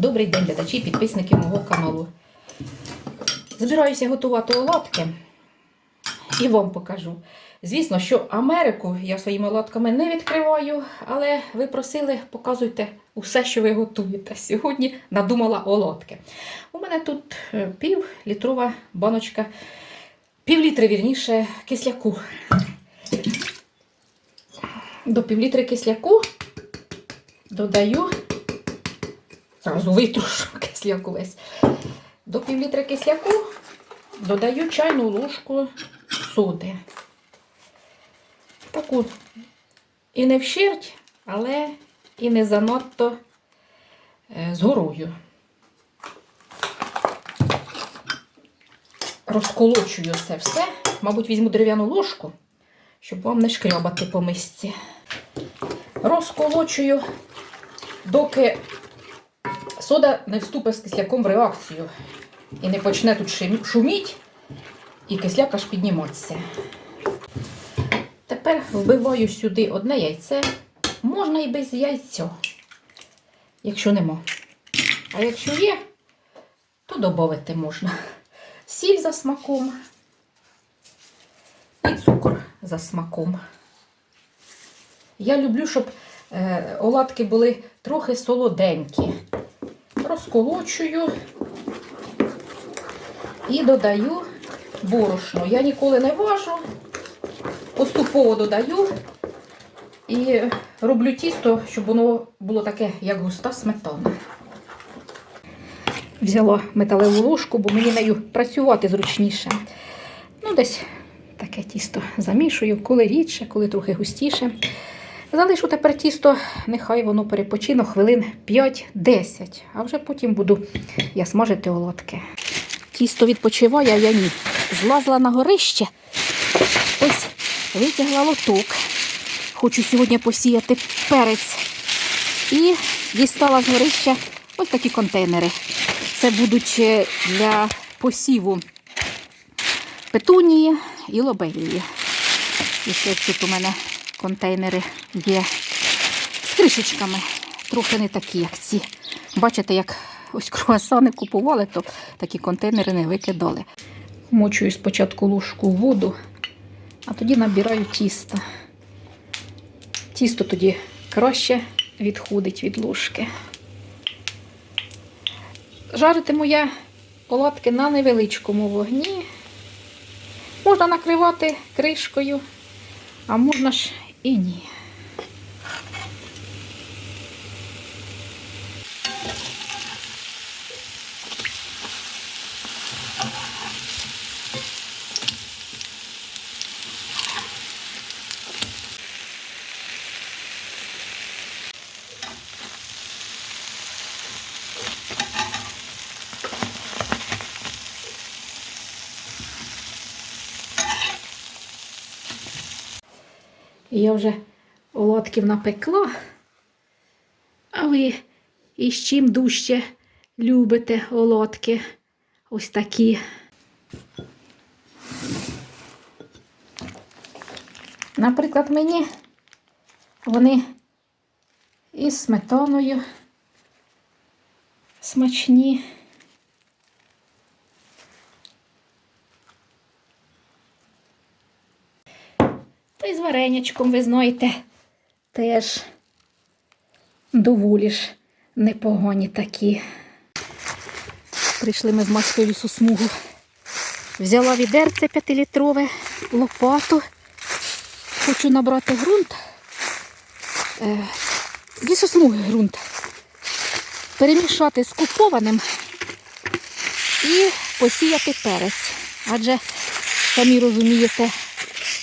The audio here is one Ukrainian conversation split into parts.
Добрий день, глядачі, і підписники мого каналу. Збираюся готувати оладки і вам покажу. Звісно, що Америку я своїми оладками не відкриваю, але ви просили, показуйте усе, що ви готуєте. Сьогодні надумала оладки. У мене тут е, пів літрова баночка, пів літри, вірніше, кисляку. До півлітри кисляку додаю Зразу витрушу кисляку весь. До півлітра кисляку додаю чайну ложку соди. Таку і не вщерть, але і не занадто е, з. Розколочую це все. Мабуть, візьму дерев'яну ложку, щоб вам не шкрябати по мисці. Розколочую, доки сода не вступить з кисляком в реакцію і не почне тут шуміть, і кисляк аж підніматися. Тепер вбиваю сюди одне яйце. Можна і без яйця, якщо нема. А якщо є, то додати можна. Сіль за смаком і цукор за смаком. Я люблю, щоб е, оладки були трохи солоденькі розколочую і додаю борошно. Я ніколи не важу, поступово додаю і роблю тісто, щоб воно було таке, як густа сметана. Взяла металеву ложку, бо мені нею працювати зручніше. Ну, десь таке тісто замішую, коли рідше, коли трохи густіше. Залишу тепер тісто, нехай воно перепочине хвилин 5-10, а вже потім буду я смажити оладки. Тісто відпочиває, я ні. Злазла на горище, ось витягла лоток. Хочу сьогодні посіяти перець. І дістала з горища ось такі контейнери. Це будуть е, для посіву петунії і лобелії. І ще тут у мене контейнери є з кришечками. Трохи не такі, як ці. Бачите, як ось круасани купували, то такі контейнери не викидали. Мочую спочатку ложку воду, а тоді набираю тісто. Тісто тоді краще відходить від ложки. Жаритиму я оладки на невеличкому вогні. Можна накривати кришкою, а можна ж і ні. Я вже оладків напекла. А ви із чим дужче любите оладки? Ось такі. Наприклад, мені вони із сметаною смачні. Та варенячком, ви знаєте, теж доволі ж непогані такі. Прийшли ми з Машкою лісу смугу. Взяла відерце 5-літрове, лопату. Хочу набрати ґрунт. Е, лісосмуги ґрунт. Перемішати з купованим і посіяти перець. Адже, самі розумієте,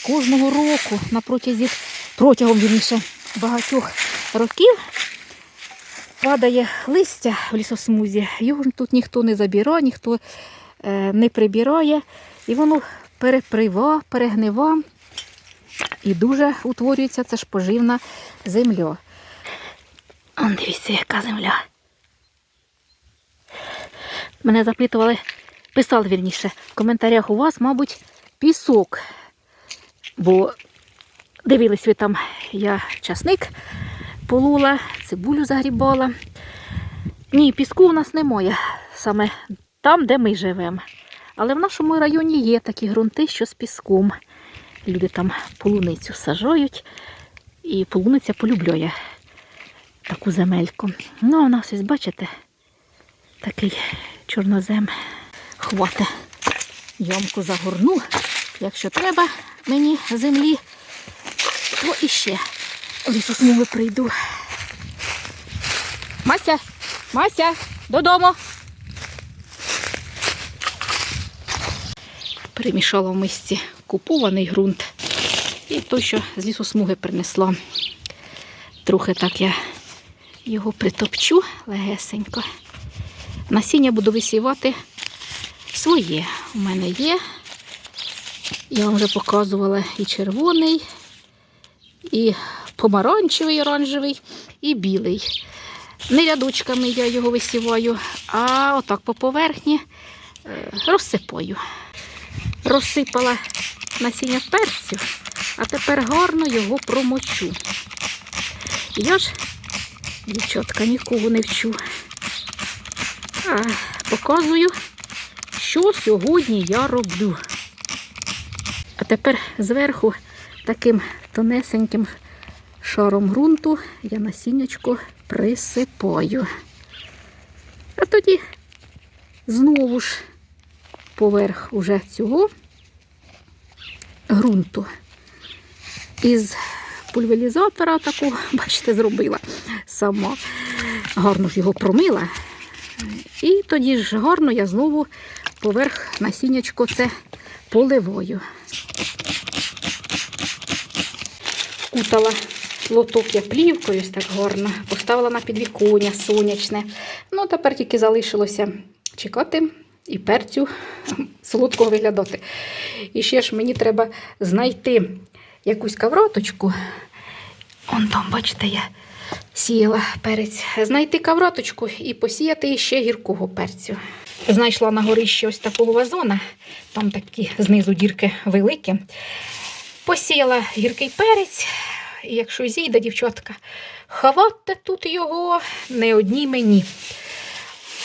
кожного року на протязі, протягом вірніше, багатьох років падає листя в лісосмузі. Його тут ніхто не забирає, ніхто е, не прибирає. І воно переприва, перегнива. І дуже утворюється це ж поживна земля. Он дивіться, яка земля. Мене запитували, писали вірніше, в коментарях у вас, мабуть, пісок. Бо дивились ви там, я часник полула, цибулю загрібала. Ні, піску у нас немає, саме там, де ми живемо. Але в нашому районі є такі ґрунти, що з піском. Люди там полуницю сажають, і полуниця полюблює таку земельку. Ну, а у нас ось, бачите, такий чорнозем хвате. Ямку загорну. Якщо треба мені землі, то іще в лісосмуги прийду. Мася, Мася, додому. Перемішала в мисці купований ґрунт і той, що з лісосмуги принесла. Трохи так я його притопчу легесенько. Насіння буду висівати своє. У мене є. Я вам вже показувала і червоний, і помаранчевий, оранжевий, і білий. Не рядочками я його висіваю, а отак по поверхні е, розсипаю. Розсипала насіння перцю, а тепер гарно його промочу. Я ж, дівчатка, нікого не вчу. А, показую, що сьогодні я роблю. Тепер зверху таким тонесеньким шаром ґрунту я насіннячко присипаю. А тоді знову ж поверх уже цього ґрунту із пульверізатора такого, бачите, зробила сама. Гарно ж його промила. І тоді ж гарно я знову поверх насіннячко це поливаю. Кутала лоток я плівкою так гарно, поставила на підвіконня сонячне. Ну, тепер тільки залишилося чекати і перцю солодкого виглядати. І ще ж мені треба знайти якусь кавроточку. Он там, бачите, я сіяла перець. Знайти кавроточку і посіяти ще гіркого перцю. Знайшла на горищі ось такого вазона, там такі знизу дірки великі. Посіяла гіркий перець, і якщо зійде, дівчатка, ховати тут його не одній мені.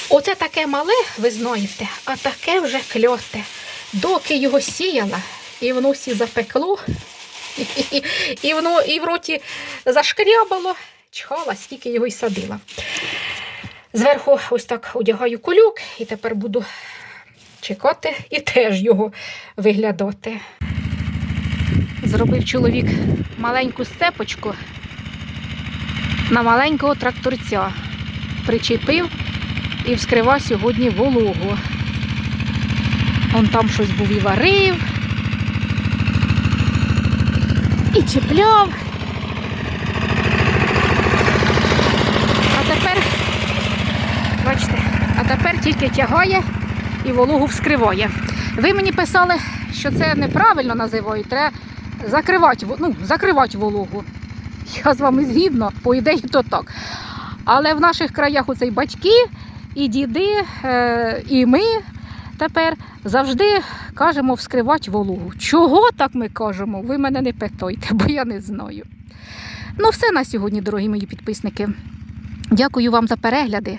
Оце таке мале, ви знаєте, а таке вже кльоте. Доки його сіяла, і воно всі запекло, і воно і в роті зашкрябало, чхала, скільки його й садила. Зверху ось так одягаю кулюк, і тепер буду чекати і теж його виглядати. Зробив чоловік маленьку сцепочку на маленького тракторця. Причепив і вскривав сьогодні вологу. Он там щось був і варив, і чіпляв. А тепер, бачите, а тепер тільки тягає і вологу вскриває. Ви мені писали, що це неправильно називають, треба закривати, ну, закривати вологу. Я з вами згідна, по ідеї то так. Але в наших краях оцей батьки і діди, е, і ми тепер завжди кажемо вскривати вологу. Чого так ми кажемо? Ви мене не питайте, бо я не знаю. Ну, все на сьогодні, дорогі мої підписники. Дякую вам за перегляди.